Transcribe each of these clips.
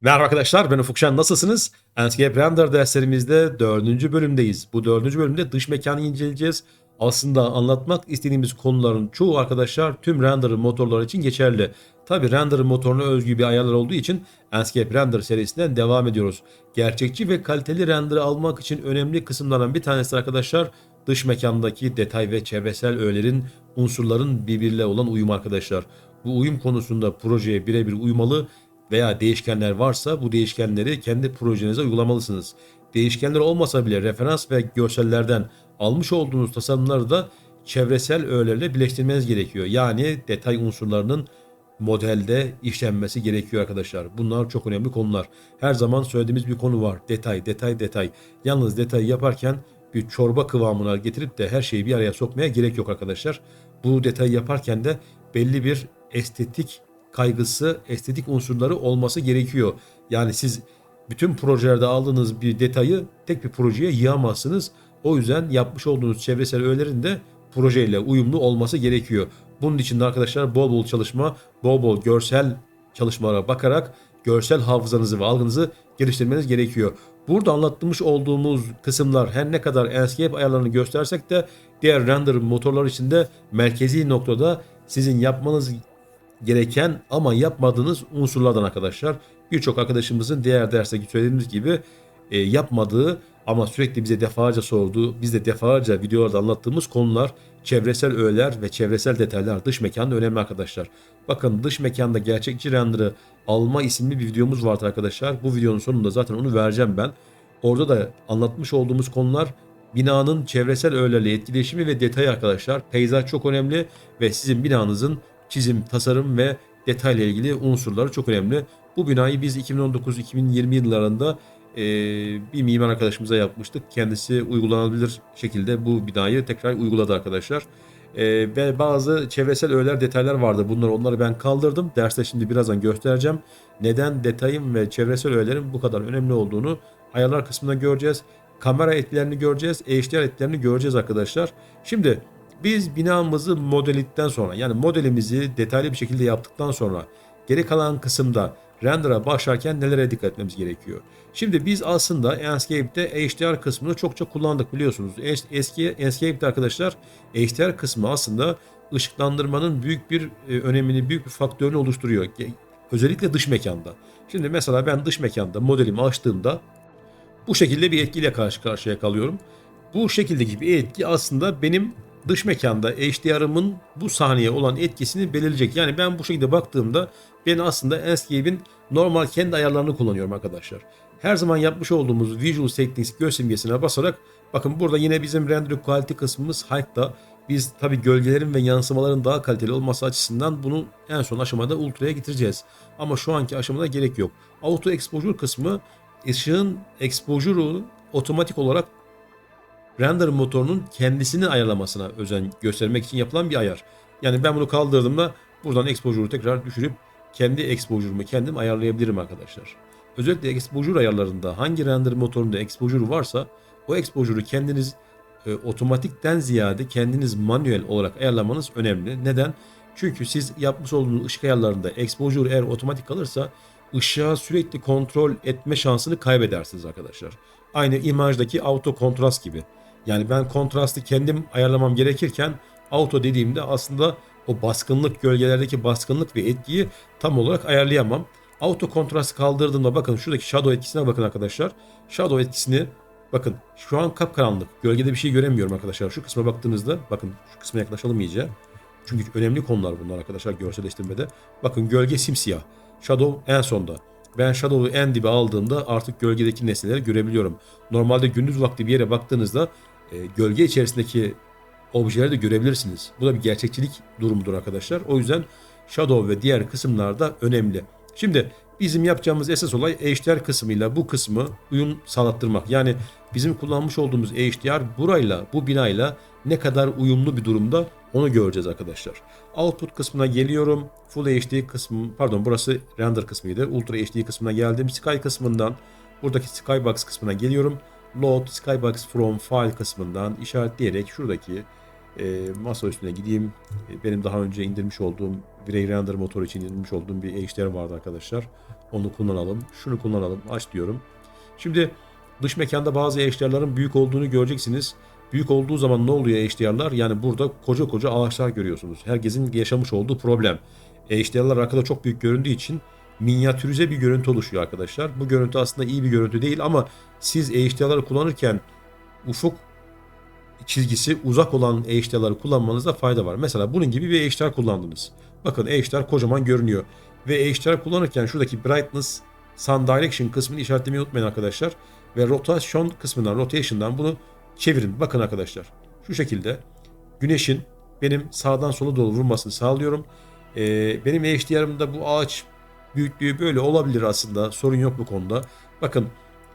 Merhaba arkadaşlar ben Ufuk Şen nasılsınız? Landscape Render derslerimizde dördüncü bölümdeyiz. Bu dördüncü bölümde dış mekanı inceleyeceğiz. Aslında anlatmak istediğimiz konuların çoğu arkadaşlar tüm render motorları için geçerli. Tabi render motoruna özgü bir ayarlar olduğu için Landscape Render serisinden devam ediyoruz. Gerçekçi ve kaliteli render almak için önemli kısımlardan bir tanesi arkadaşlar dış mekandaki detay ve çevresel öğelerin unsurların birbiriyle olan uyum arkadaşlar. Bu uyum konusunda projeye birebir uymalı veya değişkenler varsa bu değişkenleri kendi projenize uygulamalısınız. Değişkenler olmasa bile referans ve görsellerden almış olduğunuz tasarımları da çevresel öğelerle birleştirmeniz gerekiyor. Yani detay unsurlarının modelde işlenmesi gerekiyor arkadaşlar. Bunlar çok önemli konular. Her zaman söylediğimiz bir konu var. Detay, detay, detay. Yalnız detayı yaparken bir çorba kıvamına getirip de her şeyi bir araya sokmaya gerek yok arkadaşlar. Bu detayı yaparken de belli bir estetik kaygısı, estetik unsurları olması gerekiyor. Yani siz bütün projelerde aldığınız bir detayı tek bir projeye yığamazsınız. O yüzden yapmış olduğunuz çevresel öğelerin de projeyle uyumlu olması gerekiyor. Bunun için de arkadaşlar bol bol çalışma, bol bol görsel çalışmalara bakarak görsel hafızanızı ve algınızı geliştirmeniz gerekiyor. Burada anlatmış olduğumuz kısımlar her ne kadar Enscape ayarlarını göstersek de diğer render motorlar içinde merkezi noktada sizin yapmanız gereken ama yapmadığınız unsurlardan arkadaşlar. Birçok arkadaşımızın diğer derste söylediğimiz gibi e, yapmadığı ama sürekli bize defalarca sorduğu, biz de defalarca videolarda anlattığımız konular çevresel öğeler ve çevresel detaylar dış mekanda önemli arkadaşlar. Bakın dış mekanda gerçekçi render'ı alma isimli bir videomuz vardı arkadaşlar. Bu videonun sonunda zaten onu vereceğim ben. Orada da anlatmış olduğumuz konular binanın çevresel öğelerle etkileşimi ve detayı arkadaşlar. Peyzaj çok önemli ve sizin binanızın çizim, tasarım ve detayla ilgili unsurları çok önemli. Bu binayı biz 2019-2020 yıllarında e, bir mimar arkadaşımıza yapmıştık. Kendisi uygulanabilir şekilde bu binayı tekrar uyguladı arkadaşlar. E, ve bazı çevresel öğeler, detaylar vardı. Bunları onları ben kaldırdım. Derste şimdi birazdan göstereceğim. Neden detayın ve çevresel öğelerin bu kadar önemli olduğunu ayarlar kısmında göreceğiz. Kamera etkilerini göreceğiz. HDR etkilerini göreceğiz arkadaşlar. Şimdi biz binamızı modelitten sonra yani modelimizi detaylı bir şekilde yaptıktan sonra geri kalan kısımda render'a başlarken nelere dikkat etmemiz gerekiyor? Şimdi biz aslında Enscape'de HDR kısmını çokça kullandık biliyorsunuz. Eski Enscape'de arkadaşlar HDR kısmı aslında ışıklandırmanın büyük bir e, önemini, büyük bir faktörünü oluşturuyor. Özellikle dış mekanda. Şimdi mesela ben dış mekanda modelimi açtığımda bu şekilde bir etkiyle karşı karşıya kalıyorum. Bu şekildeki bir etki aslında benim dış mekanda HDR'ımın bu sahneye olan etkisini belirleyecek. Yani ben bu şekilde baktığımda ben aslında Enscape'in normal kendi ayarlarını kullanıyorum arkadaşlar. Her zaman yapmış olduğumuz Visual Settings göz simgesine basarak bakın burada yine bizim render quality kısmımız High'da. Biz tabi gölgelerin ve yansımaların daha kaliteli olması açısından bunu en son aşamada ultra'ya getireceğiz. Ama şu anki aşamada gerek yok. Auto Exposure kısmı ışığın exposure'u otomatik olarak render motorunun kendisini ayarlamasına özen göstermek için yapılan bir ayar. Yani ben bunu kaldırdığımda buradan exposure'u tekrar düşürüp kendi exposure'umu kendim ayarlayabilirim arkadaşlar. Özellikle exposure ayarlarında hangi render motorunda exposure varsa o exposure'u kendiniz e, otomatikten ziyade kendiniz manuel olarak ayarlamanız önemli. Neden? Çünkü siz yapmış olduğunuz ışık ayarlarında exposure eğer otomatik kalırsa ışığa sürekli kontrol etme şansını kaybedersiniz arkadaşlar. Aynı imajdaki auto kontrast gibi. Yani ben kontrastı kendim ayarlamam gerekirken auto dediğimde aslında o baskınlık, gölgelerdeki baskınlık ve etkiyi tam olarak ayarlayamam. Auto kontrast kaldırdığımda bakın şuradaki shadow etkisine bakın arkadaşlar. Shadow etkisini bakın şu an kapkaranlık. Gölgede bir şey göremiyorum arkadaşlar. Şu kısma baktığınızda bakın şu kısma yaklaşalım iyice. Çünkü önemli konular bunlar arkadaşlar görselleştirmede. Bakın gölge simsiyah. Shadow en sonda. Ben Shadow'u en dibe aldığımda artık gölgedeki nesneleri görebiliyorum. Normalde gündüz vakti bir yere baktığınızda e, gölge içerisindeki objeleri de görebilirsiniz. Bu da bir gerçekçilik durumudur arkadaşlar. O yüzden Shadow ve diğer kısımlarda önemli. Şimdi bizim yapacağımız esas olay HDR kısmıyla bu kısmı uyum sağlattırmak. Yani bizim kullanmış olduğumuz HDR burayla bu binayla ne kadar uyumlu bir durumda onu göreceğiz arkadaşlar. Output kısmına geliyorum. Full HD kısmı pardon burası render kısmıydı. Ultra HD kısmına geldim. Sky kısmından buradaki Skybox kısmına geliyorum. Load Skybox from file kısmından işaretleyerek şuradaki E, masa üstüne gideyim. E, benim daha önce indirmiş olduğum Virey Render motoru için indirmiş olduğum bir HDR vardı arkadaşlar. Onu kullanalım. Şunu kullanalım. Aç diyorum. Şimdi dış mekanda bazı HDR'ların büyük olduğunu göreceksiniz. Büyük olduğu zaman ne oluyor HDR'lar? Yani burada koca koca ağaçlar görüyorsunuz. Herkesin yaşamış olduğu problem. HDR'lar arkada çok büyük göründüğü için minyatürize bir görüntü oluşuyor arkadaşlar. Bu görüntü aslında iyi bir görüntü değil ama siz HDR'ları kullanırken ufuk çizgisi uzak olan HDR'ları kullanmanızda fayda var. Mesela bunun gibi bir HDR kullandınız. Bakın HDR kocaman görünüyor. Ve HDR kullanırken şuradaki brightness sun direction kısmını işaretlemeyi unutmayın arkadaşlar. Ve rotasyon kısmından, rotation'dan bunu çevirin. Bakın arkadaşlar. Şu şekilde güneşin benim sağdan sola doğru vurmasını sağlıyorum. Ee, benim HDR'ımda bu ağaç büyüklüğü böyle olabilir aslında. Sorun yok bu konuda. Bakın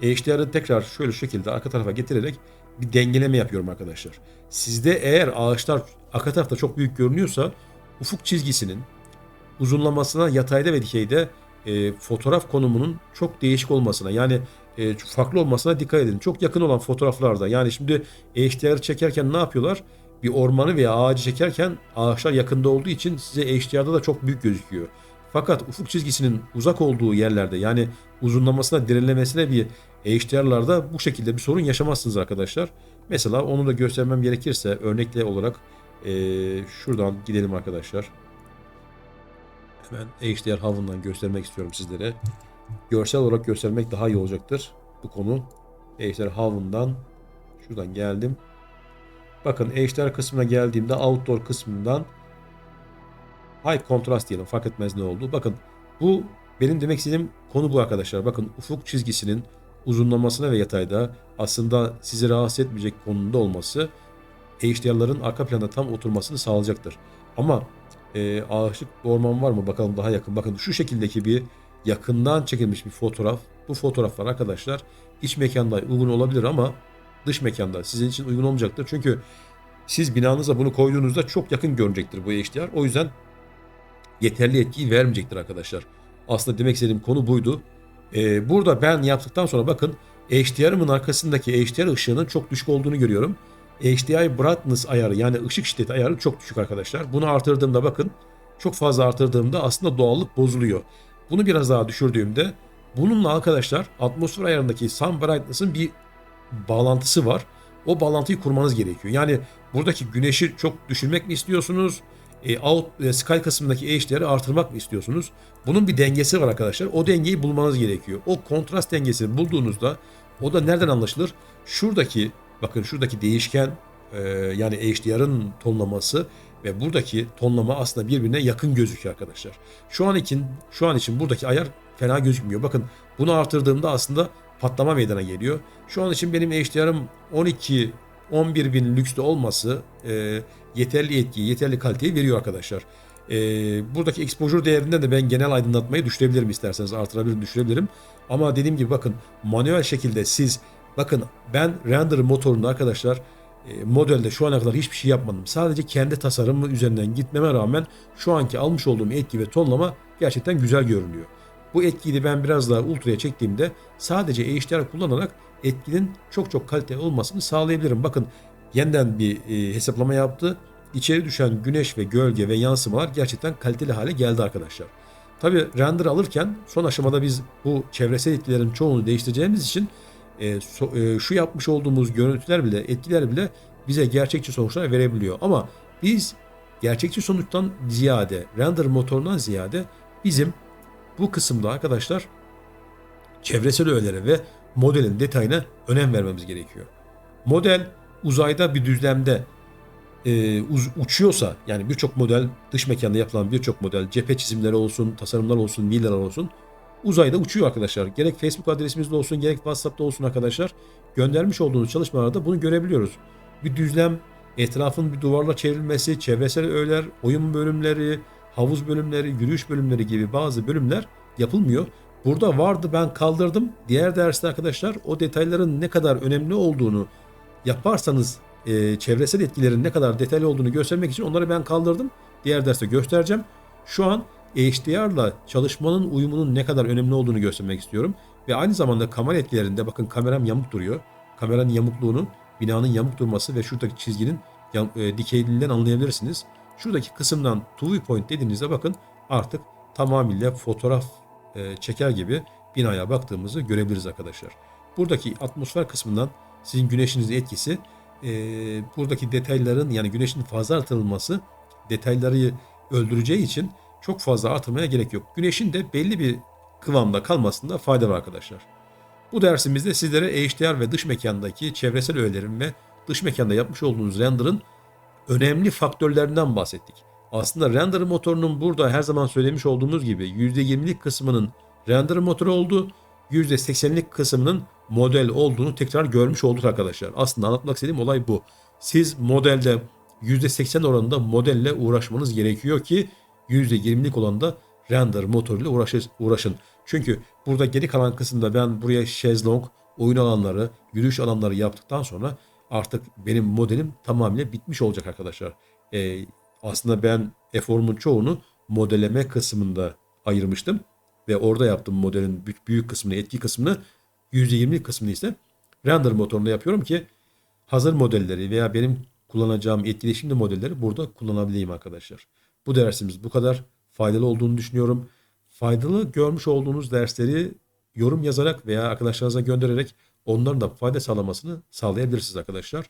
HDR'ı tekrar şöyle şekilde arka tarafa getirerek bir dengeleme yapıyorum arkadaşlar. Sizde eğer ağaçlar arka tarafta çok büyük görünüyorsa ufuk çizgisinin uzunlamasına yatayda ve dikeyde e, fotoğraf konumunun çok değişik olmasına yani e, farklı olmasına dikkat edin. Çok yakın olan fotoğraflarda yani şimdi HDR çekerken ne yapıyorlar? Bir ormanı veya ağacı çekerken ağaçlar yakında olduğu için size HDR'da da çok büyük gözüküyor. Fakat ufuk çizgisinin uzak olduğu yerlerde yani uzunlamasına derinlemesine bir HDR'larda bu şekilde bir sorun yaşamazsınız arkadaşlar. Mesela onu da göstermem gerekirse örnekle olarak e, şuradan gidelim arkadaşlar. Hemen HDR havından göstermek istiyorum sizlere. Görsel olarak göstermek daha iyi olacaktır bu konu. HDR havından şuradan geldim. Bakın HDR kısmına geldiğimde outdoor kısmından high contrast diyelim fark etmez ne oldu. Bakın bu benim demek istediğim konu bu arkadaşlar. Bakın ufuk çizgisinin uzunlamasına ve yatayda aslında sizi rahatsız etmeyecek konumda olması HDR'ların arka planda tam oturmasını sağlayacaktır. Ama e, ağaçlık orman var mı bakalım daha yakın. Bakın şu şekildeki bir yakından çekilmiş bir fotoğraf. Bu fotoğraflar arkadaşlar iç mekanda uygun olabilir ama dış mekanda sizin için uygun olmayacaktır. Çünkü siz binanıza bunu koyduğunuzda çok yakın görünecektir bu HDR. O yüzden yeterli etkiyi vermeyecektir arkadaşlar. Aslında demek istediğim konu buydu. Ee, burada ben yaptıktan sonra bakın HDR'ımın arkasındaki HDR ışığının çok düşük olduğunu görüyorum. HDI brightness ayarı yani ışık şiddeti ayarı çok düşük arkadaşlar. Bunu artırdığımda bakın çok fazla artırdığımda aslında doğallık bozuluyor. Bunu biraz daha düşürdüğümde bununla arkadaşlar atmosfer ayarındaki sun brightness'ın bir bağlantısı var. O bağlantıyı kurmanız gerekiyor. Yani buradaki güneşi çok düşürmek mi istiyorsunuz? E, out, e, sky kısmındaki HDR'i artırmak mı istiyorsunuz? Bunun bir dengesi var arkadaşlar. O dengeyi bulmanız gerekiyor. O kontrast dengesini bulduğunuzda o da nereden anlaşılır? Şuradaki bakın şuradaki değişken e, yani HDR'ın tonlaması ve buradaki tonlama aslında birbirine yakın gözüküyor arkadaşlar. Şu an için şu an için buradaki ayar fena gözükmüyor. Bakın bunu artırdığımda aslında patlama meydana geliyor. Şu an için benim HDR'ım 12 11 bin lükste olması e, yeterli etkiyi, yeterli kaliteyi veriyor arkadaşlar. E, buradaki exposure değerinden de ben genel aydınlatmayı düşürebilirim isterseniz artırabilirim, düşürebilirim. Ama dediğim gibi bakın manuel şekilde siz bakın ben render motorunda arkadaşlar e, modelde şu ana kadar hiçbir şey yapmadım. Sadece kendi tasarımı üzerinden gitmeme rağmen şu anki almış olduğum etki ve tonlama gerçekten güzel görünüyor. Bu etkiyi de ben biraz daha ultraya çektiğimde sadece HDR kullanarak etkinin çok çok kaliteli olmasını sağlayabilirim. Bakın yeniden bir e, hesaplama yaptı. İçeri düşen güneş ve gölge ve yansımalar gerçekten kaliteli hale geldi arkadaşlar. Tabi render alırken son aşamada biz bu çevresel etkilerin çoğunu değiştireceğimiz için e, so, e, şu yapmış olduğumuz görüntüler bile etkiler bile bize gerçekçi sonuçlar verebiliyor. Ama biz gerçekçi sonuçtan ziyade render motorundan ziyade bizim bu kısımda arkadaşlar çevresel öğelere ve modelin detayına önem vermemiz gerekiyor. Model uzayda bir düzlemde e, uz, uçuyorsa yani birçok model dış mekanda yapılan birçok model cephe çizimleri olsun, tasarımlar olsun, villalar olsun uzayda uçuyor arkadaşlar. Gerek Facebook adresimizde olsun gerek WhatsApp'ta olsun arkadaşlar göndermiş olduğunuz çalışmalarda bunu görebiliyoruz. Bir düzlem, etrafın bir duvarla çevrilmesi, çevresel öğeler, oyun bölümleri, havuz bölümleri, yürüyüş bölümleri gibi bazı bölümler yapılmıyor. Burada vardı ben kaldırdım. Diğer derste arkadaşlar o detayların ne kadar önemli olduğunu yaparsanız e, çevresel etkilerin ne kadar detaylı olduğunu göstermek için onları ben kaldırdım. Diğer derste göstereceğim. Şu an HDR'la çalışmanın uyumunun ne kadar önemli olduğunu göstermek istiyorum. Ve aynı zamanda kamera etkilerinde bakın kameram yamuk duruyor. Kameranın yamukluğunu, binanın yamuk durması ve şuradaki çizginin e, dikeyliğinden anlayabilirsiniz. Şuradaki kısımdan to viewpoint dediğinizde bakın artık tamamıyla fotoğraf e, çeker gibi binaya baktığımızı görebiliriz arkadaşlar. Buradaki atmosfer kısmından sizin güneşinizin etkisi e, buradaki detayların yani güneşin fazla artırılması detayları öldüreceği için çok fazla artırmaya gerek yok. Güneşin de belli bir kıvamda kalmasında fayda var arkadaşlar. Bu dersimizde sizlere HDR ve dış mekandaki çevresel öğelerin ve dış mekanda yapmış olduğunuz render'ın önemli faktörlerinden bahsettik. Aslında render motorunun burada her zaman söylemiş olduğumuz gibi %20'lik kısmının render motoru olduğu, %80'lik kısmının model olduğunu tekrar görmüş olduk arkadaşlar. Aslında anlatmak istediğim olay bu. Siz modelde %80 oranında modelle uğraşmanız gerekiyor ki %20'lik olanda render motoruyla uğraşı- uğraşın. Çünkü burada geri kalan kısımda ben buraya şezlong, oyun alanları, yürüyüş alanları yaptıktan sonra artık benim modelim tamamıyla bitmiş olacak arkadaşlar. Ee, aslında ben eforumun çoğunu modelleme kısmında ayırmıştım. Ve orada yaptım modelin büyük, kısmını, etki kısmını, %20'lik kısmını ise render motorunda yapıyorum ki hazır modelleri veya benim kullanacağım etkileşimli modelleri burada kullanabileyim arkadaşlar. Bu dersimiz bu kadar faydalı olduğunu düşünüyorum. Faydalı görmüş olduğunuz dersleri yorum yazarak veya arkadaşlarınıza göndererek onların da fayda sağlamasını sağlayabilirsiniz arkadaşlar.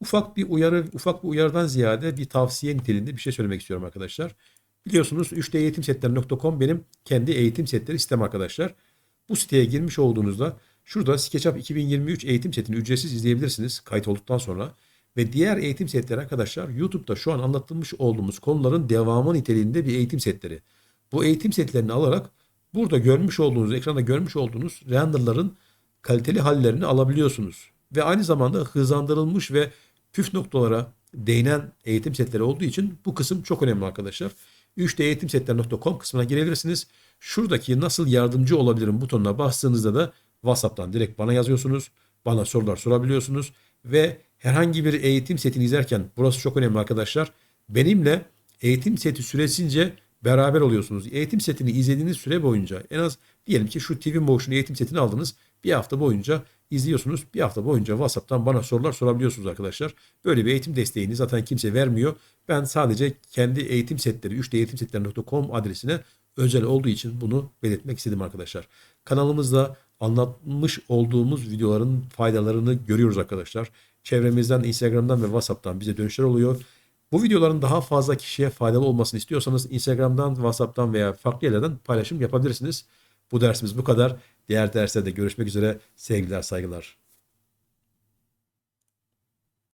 Ufak bir uyarı, ufak bir uyarıdan ziyade bir tavsiye niteliğinde bir şey söylemek istiyorum arkadaşlar. Biliyorsunuz 3değitimsetleri.com benim kendi eğitim setleri sitem arkadaşlar. Bu siteye girmiş olduğunuzda şurada SketchUp 2023 eğitim setini ücretsiz izleyebilirsiniz kayıt olduktan sonra. Ve diğer eğitim setleri arkadaşlar YouTube'da şu an anlatılmış olduğumuz konuların devamı niteliğinde bir eğitim setleri. Bu eğitim setlerini alarak burada görmüş olduğunuz, ekranda görmüş olduğunuz renderların kaliteli hallerini alabiliyorsunuz. Ve aynı zamanda hızlandırılmış ve püf noktalara değinen eğitim setleri olduğu için bu kısım çok önemli arkadaşlar. 3değitimsetler.com kısmına girebilirsiniz. Şuradaki nasıl yardımcı olabilirim butonuna bastığınızda da WhatsApp'tan direkt bana yazıyorsunuz. Bana sorular sorabiliyorsunuz. Ve herhangi bir eğitim setini izlerken burası çok önemli arkadaşlar. Benimle eğitim seti süresince beraber oluyorsunuz. Eğitim setini izlediğiniz süre boyunca en az diyelim ki şu TV Motion eğitim setini aldınız. Bir hafta boyunca izliyorsunuz. Bir hafta boyunca WhatsApp'tan bana sorular sorabiliyorsunuz arkadaşlar. Böyle bir eğitim desteğini zaten kimse vermiyor. Ben sadece kendi eğitim setleri 3değitimsetleri.com adresine özel olduğu için bunu belirtmek istedim arkadaşlar. Kanalımızda anlatmış olduğumuz videoların faydalarını görüyoruz arkadaşlar. Çevremizden, Instagram'dan ve WhatsApp'tan bize dönüşler oluyor. Bu videoların daha fazla kişiye faydalı olmasını istiyorsanız Instagram'dan, WhatsApp'tan veya farklı yerlerden paylaşım yapabilirsiniz. Bu dersimiz bu kadar. Diğer derslerde görüşmek üzere. Sevgiler, saygılar.